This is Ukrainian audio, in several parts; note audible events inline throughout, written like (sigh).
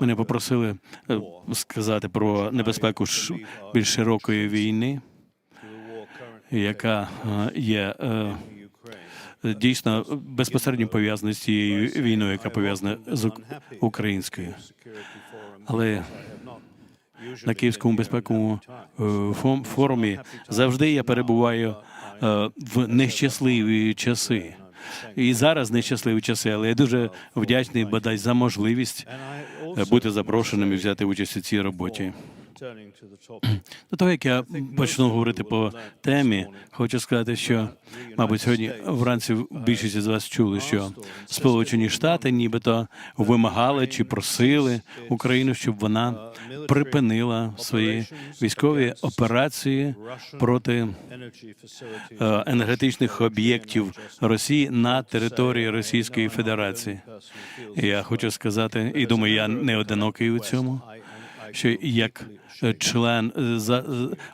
Мене попросили е, сказати про небезпеку більш широкої війни, яка е, є е, дійсно безпосередньо пов'язана з цією війною, яка пов'язана з ук- українською. Але на Київському безпековому форумі завжди я перебуваю в нещасливі часи. І зараз нещасливі часи, але я дуже вдячний бодай за можливість бути запрошеним і взяти участь у цій роботі. (clears throat) До того, як я почну говорити по темі, хочу сказати, що, мабуть, сьогодні вранці більшість з вас чули, що Сполучені Штати нібито вимагали чи просили Україну, щоб вона припинила свої військові операції проти е, енергетичних об'єктів Росії на території Російської Федерації. Я хочу сказати, і думаю, я не одинокий у цьому що як е, член е, за е,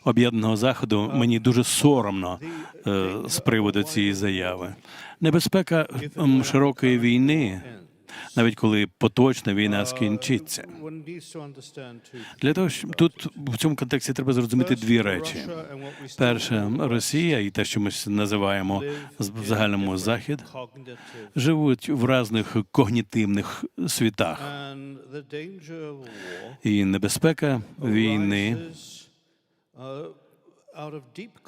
об'єднаного заходу мені дуже соромно з приводу цієї заяви. Небезпека широкої війни, навіть коли поточна війна скінчиться. Для того щоб тут в цьому контексті треба зрозуміти дві речі: перше, Росія і те, що ми називаємо в загальному захід, живуть в різних когнітивних світах. І небезпека війни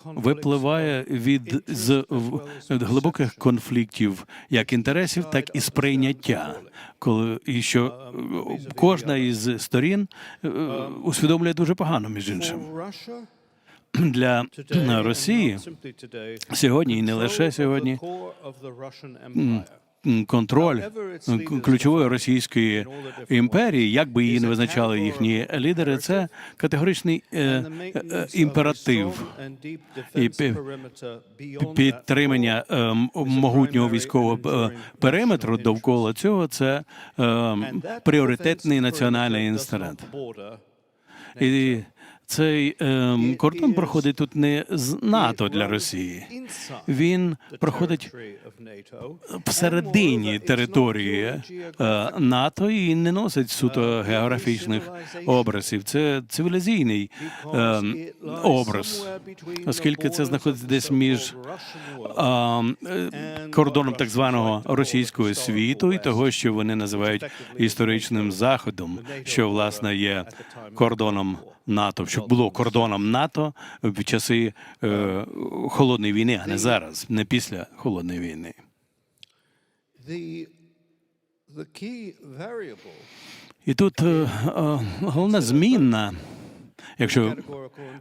випливає від з глибоких конфліктів, як інтересів, так і сприйняття. Коли і що е, кожна із сторін е, усвідомлює дуже погано, між іншим. Для Росії сьогодні і не лише сьогодні контроль ключової російської імперії, як би її не визначали їхні лідери, це категоричний е, е, імператив і пі- підтримання е, могутнього військового е, периметру довкола цього. Це е, пріоритетний національний інструмент. І цей е, кордон проходить тут не з НАТО для Росії. Він проходить всередині території е, НАТО і не носить суто географічних образів. Це цивілізійний е, образ, оскільки це знаходиться десь між е, кордоном так званого російського світу і того, що вони називають історичним заходом, що власне є кордоном НАТО, щоб було кордоном НАТО в часи е, холодної війни, а не зараз, не після холодної війни. І тут е, е, головна змінна, якщо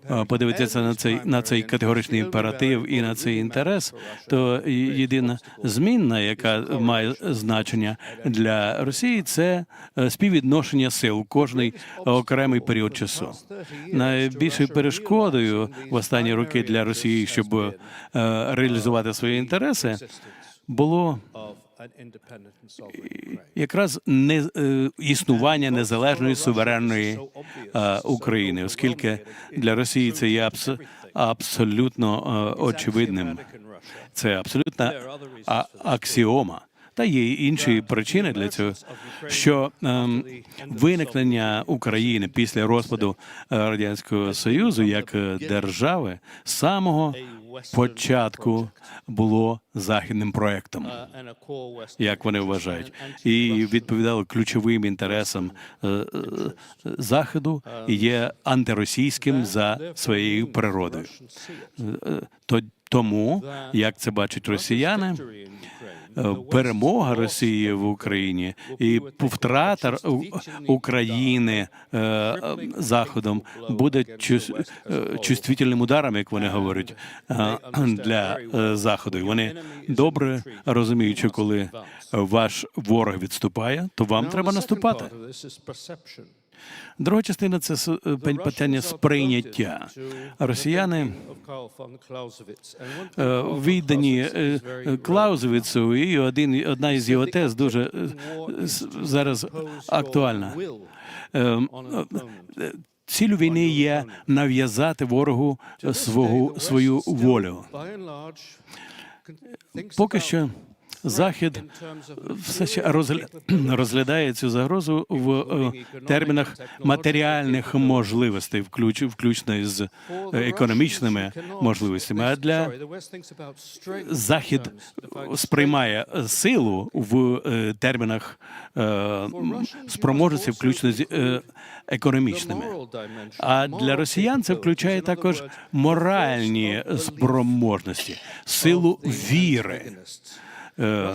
е, подивитися на цей на цей категоричний імператив і на цей інтерес, то єдина змінна, яка має значення для Росії, це е, співвідношення сил кожний окремий період часу. Найбільшою перешкодою в останні роки для Росії, щоб е, реалізувати свої інтереси, було якраз не е, існування незалежної суверенної е, України, оскільки для Росії це є абс, абсолютно е, очевидним. Це абсолютна аксіома. Та є й інші причини для цього, що ем, виникнення України після розпаду е, радянського союзу як е, держави з самого початку було західним проектом як вони вважають, і відповідали ключовим інтересам е, заходу і є антиросійським за своєю природою. То тому, як це бачать росіяни, е, перемога Росії в Україні і втрата України е, е, заходом буде чувствительним ударом, як вони говорять, для заходу. І вони добре розуміють, що коли ваш ворог відступає, то вам треба наступати. Друга частина це е, питання сприйняття. Росіяни е, віддані е, Клаузевіцу, і один одна із його тез дуже зараз актуальна. Цілю війни є нав'язати ворогу свого свою волю. Поки що Захід все ще (clears throat) розглядає цю загрозу в е, термінах матеріальних можливостей, включ... включно із е, економічними можливостями. А для Захід сприймає силу в е, термінах спроможності, включно з економічними. А для росіян це включає також моральні спроможності, силу віри. Е,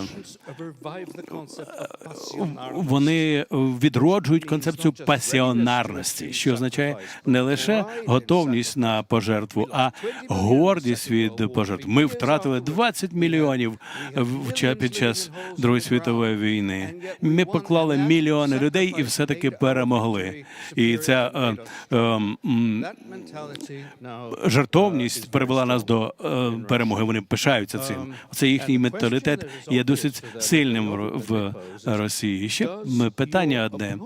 Вони відроджують концепцію пасіонарності, що означає не лише готовність на пожертву, а гордість від пожертв. Ми втратили 20 мільйонів в під час Другої світової війни. Ми поклали мільйони людей і все таки перемогли. І ця е, е, жертовність привела нас до е, перемоги. Вони пишаються цим. Це їхній менталітет є досить сильним в- Росії. Ще питання одне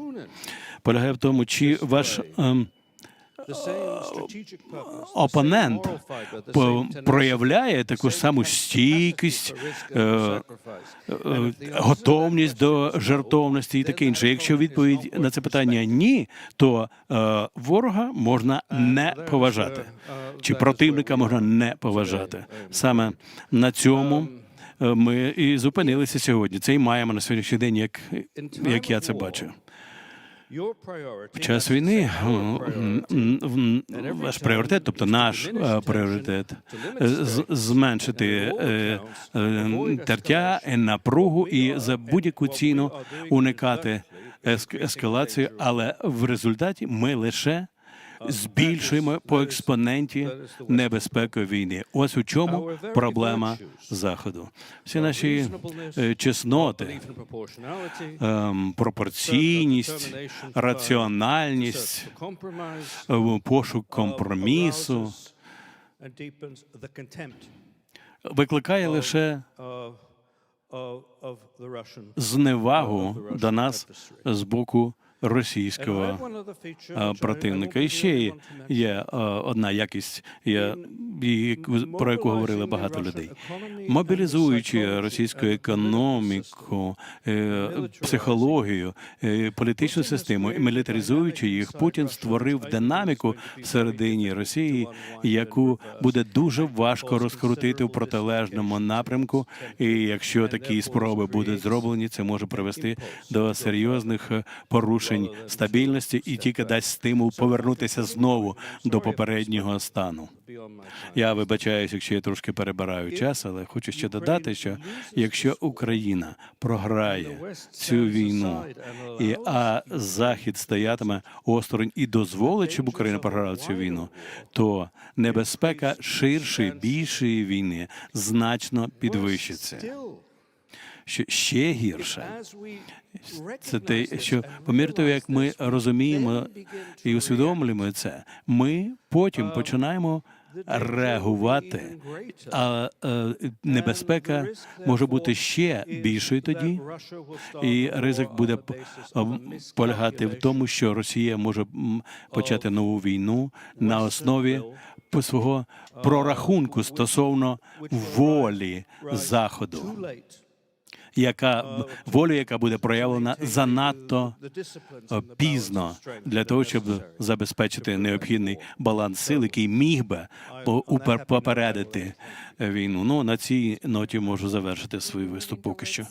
полягає в тому, чи ваш ем, опонент по- проявляє таку саму стійкість, е, е, готовність до жертовності і таке інше. Якщо відповідь на це питання ні, то е, ворога можна не поважати, чи противника можна не поважати. Саме на цьому. Е, Ми і зупинилися сьогодні. Це і маємо на сьогоднішній день, як, як я це бачу. В час війни ваш пріоритет, тобто наш е, пріоритет, е, зменшити тертя, напругу і за будь-яку ціну уникати еск- ескалацію, але в результаті ми лише збільшуємо по експоненті небезпеку війни. Ось у чому проблема заходу. Всі наші е, чесноти, ем, пропорційність, раціональність, е, пошук компромісу викликає лише зневагу до нас з боку російського противника. І ще є- одна якість, про яку говорили багато людей. Мобілізуючи російську економіку, е, психологію, е, політичну систему і мілітаризуючи їх, Путін створив динаміку всередині Росії, яку буде дуже важко розкрутити в протилежному напрямку. І якщо такі спроби будуть зроблені, це може привести до серйозних е, порушень стабільності і тільки дасть стимул повернутися знову до попереднього стану. Я вибачаюсь, якщо я трошки перебираю час, але хочу ще додати, що якщо Україна програє цю війну, і а Захід стоятиме осторонь і дозволить, щоб Україна програла цю війну, то небезпека ширшої, більшої війни значно підвищиться. Що ще гірше, це те, що по мірі того, як ми розуміємо і усвідомлюємо це, ми потім починаємо реагувати, а е, небезпека може бути ще більшою тоді, і ризик буде полягати в тому, що Росія може почати нову війну на основі по- свого прорахунку стосовно волі Заходу яка волю, яка буде проявлена занадто е, пізно для того, щоб забезпечити необхідний баланс сил, який міг би попередити війну. Ну на цій ноті можу завершити свій виступ поки що.